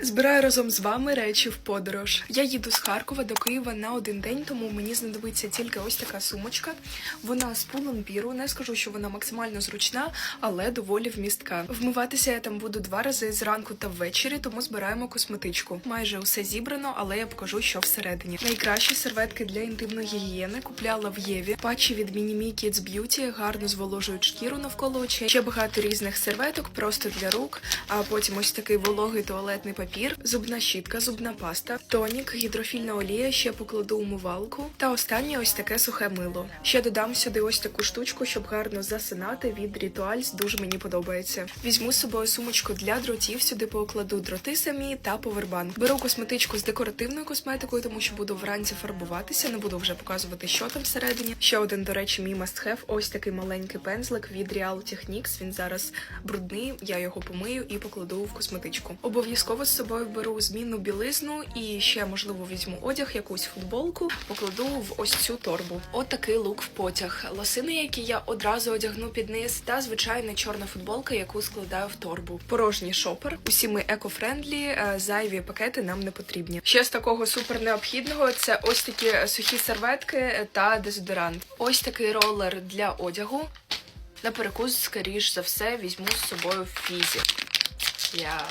Збираю разом з вами речі в подорож. Я їду з Харкова до Києва на один день, тому мені знадобиться тільки ось така сумочка. Вона з пуленпіру. Не скажу, що вона максимально зручна, але доволі вмістка. Вмиватися я там буду два рази зранку та ввечері, тому збираємо косметичку. Майже усе зібрано, але я покажу, що всередині. Найкращі серветки для інтимної гігієни купляла в Єві. Патчі від Minimi Kids Beauty гарно зволожують шкіру навколо очей. Ще багато різних серветок, просто для рук. А потім ось такий вологий туалетний папір, зубна щітка, зубна паста, тонік, гідрофільна олія, ще покладу умивалку. Та останнє ось таке сухе мило. Ще додам сюди ось таку штучку, щоб гарно засинати від Rituals, дуже мені подобається. Візьму з собою сумочку для дротів, сюди покладу дроти самі та повербанк. Беру косметичку з декоративною косметикою, тому що буду вранці фарбуватися, не буду вже показувати, що там всередині. Ще один, до речі, мій must have. Ось такий маленький пензлик від Real Techniques. Він зараз брудний, я його помию і покладу в косметичку. Обов'язково з собою беру змінну білизну і ще можливо візьму одяг, якусь футболку, покладу в ось цю торбу. От такий лук в потяг. Лосини, які я одразу одягну під низ, та звичайна чорна футболка, яку складаю в торбу. Порожній шопер. Усі ми екофрендлі, е, зайві пакети нам не потрібні. Ще з такого супер необхідного це ось такі е, сухі серветки та дезодорант. Ось такий ролер для одягу. На перекус, скоріш за все, візьму з собою фізі. Я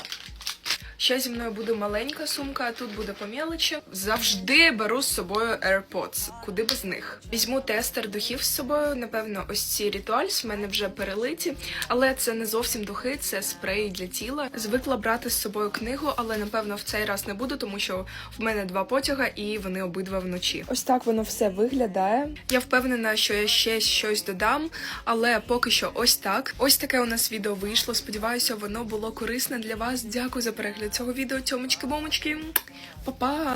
Ще зі мною буде маленька сумка, а тут буде по мелочі. Завжди беру з собою AirPods, куди без них. Візьму тестер духів з собою. Напевно, ось ці Rituals в мене вже перелиті, але це не зовсім духи, це спреї для тіла. Звикла брати з собою книгу, але напевно в цей раз не буду, тому що в мене два потяга і вони обидва вночі. Ось так воно все виглядає. Я впевнена, що я ще щось додам, але поки що ось так. Ось таке у нас відео вийшло. Сподіваюся, воно було корисне для вас. Дякую за перегляд цього відео. Тьомочки-бомочки. Па-па!